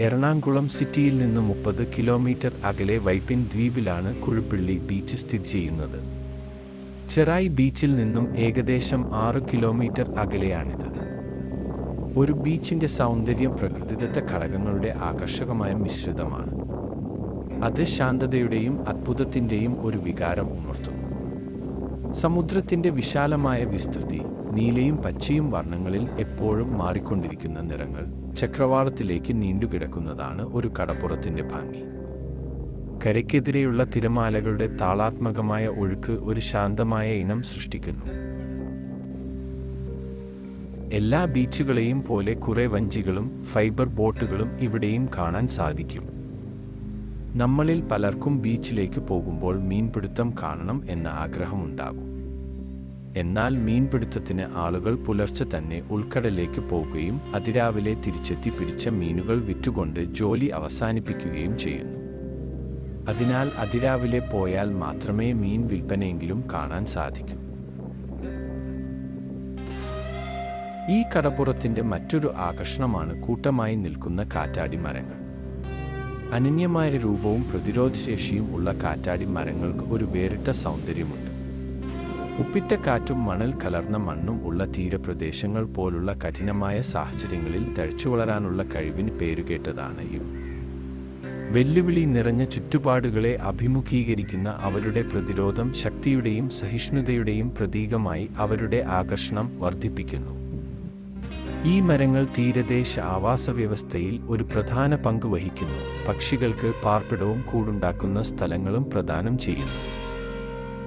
എറണാകുളം സിറ്റിയിൽ നിന്ന് മുപ്പത് കിലോമീറ്റർ അകലെ വൈപ്പിൻ ദ്വീപിലാണ് കുഴുപ്പിള്ളി ബീച്ച് സ്ഥിതി ചെയ്യുന്നത്. ചെറായി ബീച്ചിൽ നിന്നും ഏകദേശം ആറ് കിലോമീറ്റർ അകലെയാണിത്. ഒരു ബീച്ചിന്റെ സൗന്ദര്യം പ്രകൃതിദത്ത ഘടകങ്ങളുടെ ആകർഷകമായ മിശ്രിതമാണ്. അത് ശാന്തതയുടെയും അത്ഭുതത്തിന്റെയും ഒരു വികാരം ഉണർത്തുന്നു. സമുദ്രത്തിന്റെ വിശാലമായ വിസ്തൃതി നീലയും പച്ചയും വർണങ്ങളിൽ എപ്പോഴും മാറിക്കൊണ്ടിരിക്കുന്ന നിറങ്ങൾ ചക്രവാളത്തിലേക്ക് നീണ്ടുകിടക്കുന്നതാണ് ഒരു കടപ്പുറത്തിന്റെ ഭംഗി. കരയ്ക്കെതിരെയുള്ള തിരമാലകളുടെ താളാത്മകമായ ഒഴുക്ക് ഒരു ശാന്തമായ ഇനം സൃഷ്ടിക്കുന്നു. എല്ലാ ബീച്ചുകളെയും പോലെ കുറെ വഞ്ചികളും ഫൈബർ ബോട്ടുകളും ഇവിടെയും കാണാൻ സാധിക്കും. നമ്മളിൽ പലർക്കും ബീച്ചിലേക്ക് പോകുമ്പോൾ മീൻപിടുത്തം കാണണം എന്ന ആഗ്രഹമുണ്ടാകും. എന്നാൽ മീൻപിടുത്തത്തിന് ആളുകൾ പുലർച്ചെ തന്നെ ഉൾക്കടലിലേക്ക് പോകുകയും അതിരാവിലെ തിരിച്ചെത്തി പിടിച്ച മീനുകൾ വിറ്റുകൊണ്ട് ജോലി അവസാനിപ്പിക്കുകയും ചെയ്യുന്നു. അതിനാൽ അതിരാവിലെ പോയാൽ മാത്രമേ മീൻ വിൽപ്പനയെങ്കിലും കാണാൻ സാധിക്കൂ. ഈ കടപ്പുറത്തിന്റെ മറ്റൊരു ആകർഷണമാണ് കൂട്ടമായി നിൽക്കുന്ന കാറ്റാടി മരങ്ങൾ. അനന്യമായ രൂപവും പ്രതിരോധശേഷിയും ഉള്ള കാറ്റാടി മരങ്ങൾക്ക് ഒരു വേറിട്ട സൗന്ദര്യമുണ്ട്. ഉപ്പിട്ട കാറ്റും മണൽ കലർന്ന മണ്ണും ഉള്ള തീരപ്രദേശങ്ങൾ പോലുള്ള കഠിനമായ സാഹചര്യങ്ങളിൽ തഴച്ചു വളരാനുള്ള കഴിവിന് പേരുകേട്ടതാണ് ഇവ. വെല്ലുവിളി നിറഞ്ഞ ചുറ്റുപാടുകളെ അഭിമുഖീകരിക്കുന്ന അവരുടെ പ്രതിരോധം ശക്തിയുടെയും സഹിഷ്ണുതയുടെയും പ്രതീകമായി അവരുടെ ആകർഷണം വർദ്ധിപ്പിക്കുന്നു. ഈ മരങ്ങൾ തീരദേശ ആവാസ വ്യവസ്ഥയിൽ ഒരു പ്രധാന പങ്ക് വഹിക്കുന്നു. പക്ഷികൾക്ക് പാർപ്പിടവും കൂടുണ്ടാക്കുന്ന സ്ഥലങ്ങളും പ്രദാനം ചെയ്യുന്നു.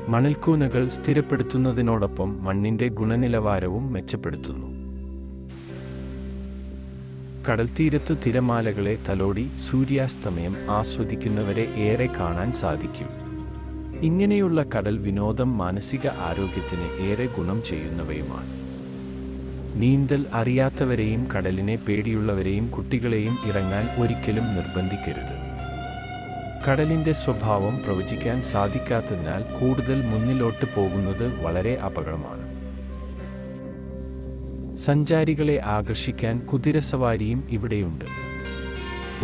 മണൽക്കൂനകൾ സ്ഥിരപ്പെടുത്തുന്നതിനോടൊപ്പം മണ്ണിന്റെ ഗുണനിലവാരവും മെച്ചപ്പെടുത്തുന്നു. കടൽത്തീരത്തു തിരമാലകളെ തലോടി സൂര്യാസ്തമയം ആസ്വദിക്കുന്നവരെ ഏറെ കാണാൻ സാധിക്കും. ഇങ്ങനെയുള്ള കടൽ വിനോദം മാനസിക ആരോഗ്യത്തിന് ഏറെ ഗുണം ചെയ്യുന്നവയുമാണ്. നീന്തൽ അറിയാത്തവരെയും കടലിനെ പേടിയുള്ളവരെയും കുട്ടികളെയും ഇറങ്ങാൻ ഒരിക്കലും നിർബന്ധിക്കരുത്. കടലിന്റെ സ്വഭാവം പ്രവചിക്കാൻ സാധിക്കാത്തതിനാൽ കൂടുതൽ മുന്നിലോട്ട് പോകുന്നത് വളരെ അപകടമാണ്. സഞ്ചാരികളെ ആകർഷിക്കാൻ കുതിരസവാരിയും ഇവിടെയുണ്ട്.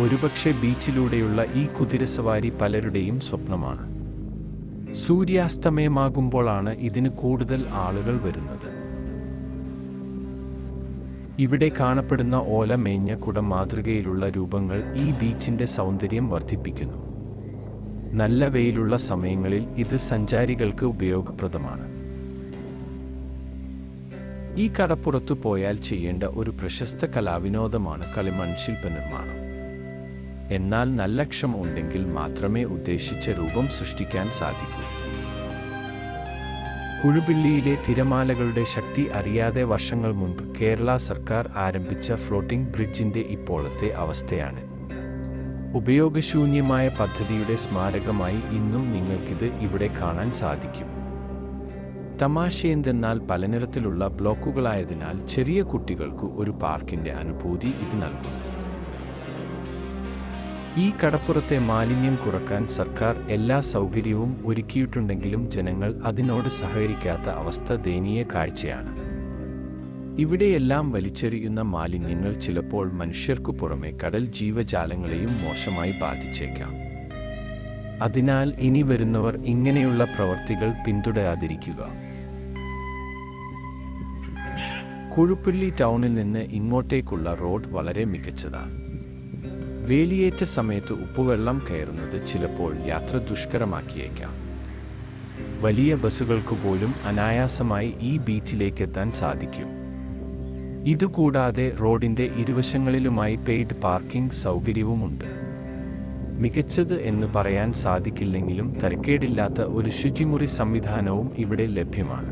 ഒരുപക്ഷെ ബീച്ചിലൂടെയുള്ള ഈ കുതിരസവാരി പലരുടെയും സ്വപ്നമാണ്. സൂര്യാസ്തമയമാകുമ്പോഴാണ് ഇതിന് കൂടുതൽ ആളുകൾ വരുന്നത്. ഇവിടെ കാണപ്പെടുന്ന ഓല മേഞ്ഞ കുടം മാതൃകയിലുള്ള രൂപങ്ങൾ ഈ ബീച്ചിന്റെ സൗന്ദര്യം വർദ്ധിപ്പിക്കുന്നു. നല്ല വെയിലുള്ള സമയങ്ങളിൽ ഇത് സഞ്ചാരികൾക്ക് ഉപയോഗപ്രദമാണ്. ഈ കടപ്പുറത്തു പോയാൽ ചെയ്യേണ്ട ഒരു പ്രശസ്ത കലാവിനോദമാണ് കളിമൺ ശില്പനിർമ്മാണം എന്നാൽ നല്ല ക്ഷമ ഉണ്ടെങ്കിൽ മാത്രമേ ഉദ്ദേശിച്ച രൂപം സൃഷ്ടിക്കാൻ സാധിക്കൂ. കുഴുപിള്ളിയിലെ തിരമാലകളുടെ ശക്തി അറിയാതെ വർഷങ്ങൾ മുൻപ് കേരള സർക്കാർ ആരംഭിച്ച ഫ്ലോട്ടിംഗ് ബ്രിഡ്ജിന്റെ ഇപ്പോഴത്തെ അവസ്ഥയാണ്. ഉപയോഗശൂന്യമായ പദ്ധതിയുടെ സ്മാരകമായി ഇന്നും നിങ്ങൾക്കിത് ഇവിടെ കാണാൻ സാധിക്കും. തമാശയെന്തെന്നാൽ പലനിറത്തിലുള്ള ബ്ലോക്കുകളായതിനാൽ ചെറിയ കുട്ടികൾക്ക് ഒരു പാർക്കിന്റെ അനുഭൂതി ഇത് നൽകും ഈ കടപ്പുറത്തെ മാലിന്യം കുറയ്ക്കാൻ സർക്കാർ എല്ലാ സൗകര്യവും ഒരുക്കിയിട്ടുണ്ടെങ്കിലും ജനങ്ങൾ അതിനോട് സഹകരിക്കാത്ത അവസ്ഥ ദയനീയ കാഴ്ചയാണ്. ഇവിടെയെല്ലാം വലിച്ചെറിയുന്ന മാലിന്യങ്ങൾ ചിലപ്പോൾ മനുഷ്യർക്കു പുറമെ കടൽ ജീവജാലങ്ങളെയും മോശമായി ബാധിച്ചേക്കാം. അതിനാൽ ഇനി വരുന്നവർ ഇങ്ങനെയുള്ള പ്രവർത്തികൾ പിന്തുടരാതിരിക്കുക. കുഴുപ്പള്ളി ടൗണിൽ നിന്ന് ഇങ്ങോട്ടേക്കുള്ള റോഡ് വളരെ മികച്ചതാണ്. വേലിയേറ്റ സമയത്ത് ഉപ്പുവെള്ളം കയറുന്നത് ചിലപ്പോൾ യാത്ര ദുഷ്കരമാക്കിയേക്കാം. വലിയ ബസ്സുകൾക്ക് പോലും അനായാസമായി ഈ ബീച്ചിലേക്ക് എത്താൻ സാധിക്കും. ഇതുകൂടാതെ റോഡിന്റെ ഇരുവശങ്ങളിലുമായി പെയ്ഡ് പാർക്കിംഗ് സൗകര്യവുമുണ്ട്. മികച്ചത് എന്ന് പറയാൻ സാധിക്കില്ലെങ്കിലും തരക്കേടില്ലാത്ത ഒരു ശുചിമുറി സംവിധാനവും ഇവിടെ ലഭ്യമാണ്.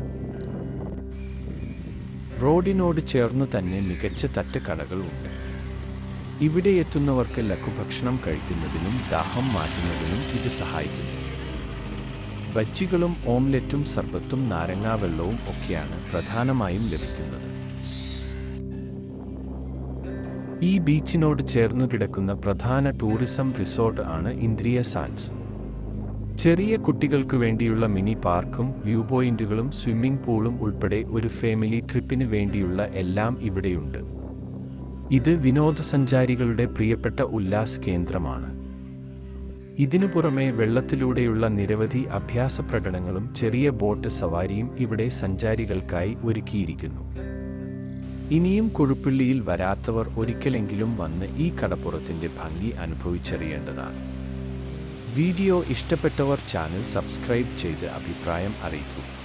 റോഡിനോട് ചേർന്ന് തന്നെ മികച്ച തട്ടുകടകൾ ഉണ്ട്. ഇവിടെ എത്തുന്നവർക്ക് ലഘുഭക്ഷണം കഴിക്കുന്നതിനും ദാഹം മാറ്റുന്നതിനും ഇത് സഹായിക്കുന്നു. ബജ്ജികളും ഓംലെറ്റും സർബത്തും നാരങ്ങാവെള്ളവും ഒക്കെയാണ് പ്രധാനമായും ലഭിക്കുന്നത്. ഈ ബീച്ചിനോട് ചേർന്നു കിടക്കുന്ന പ്രധാന ടൂറിസം റിസോർട്ട് ആണ് ഇന്ദ്രിയ സാൻസ്. ചെറിയ കുട്ടികൾക്ക് വേണ്ടിയുള്ള മിനി പാർക്കും വ്യൂ പോയിന്റുകളും സ്വിമ്മിംഗ് പൂളും ഉൾപ്പെടെ ഒരു ഫാമിലി ട്രിപ്പിന് വേണ്ടിയുള്ള എല്ലാം ഇവിടെയുണ്ട്. ഇത് വിനോദസഞ്ചാരികളുടെ പ്രിയപ്പെട്ട ഉല്ലാസ് കേന്ദ്രമാണ്. ഇതിനു പുറമെ വെള്ളത്തിലൂടെയുള്ള നിരവധി അഭ്യാസ പ്രകടനങ്ങളും ചെറിയ ബോട്ട് സവാരിയും ഇവിടെ സഞ്ചാരികൾക്കായി ഒരുക്കിയിരിക്കുന്നു. ഇനിയും കൊഴുപ്പള്ളിയിൽ വരാത്തവർ ഒരിക്കലെങ്കിലും വന്ന് ഈ കടപ്പുറത്തിന്റെ ഭംഗി അനുഭവിച്ചറിയേണ്ടതാണ്. വീഡിയോ ഇഷ്ടപ്പെട്ടവർ ചാനൽ സബ്സ്ക്രൈബ് ചെയ്ത് അഭിപ്രായം അറിയിക്കൂ.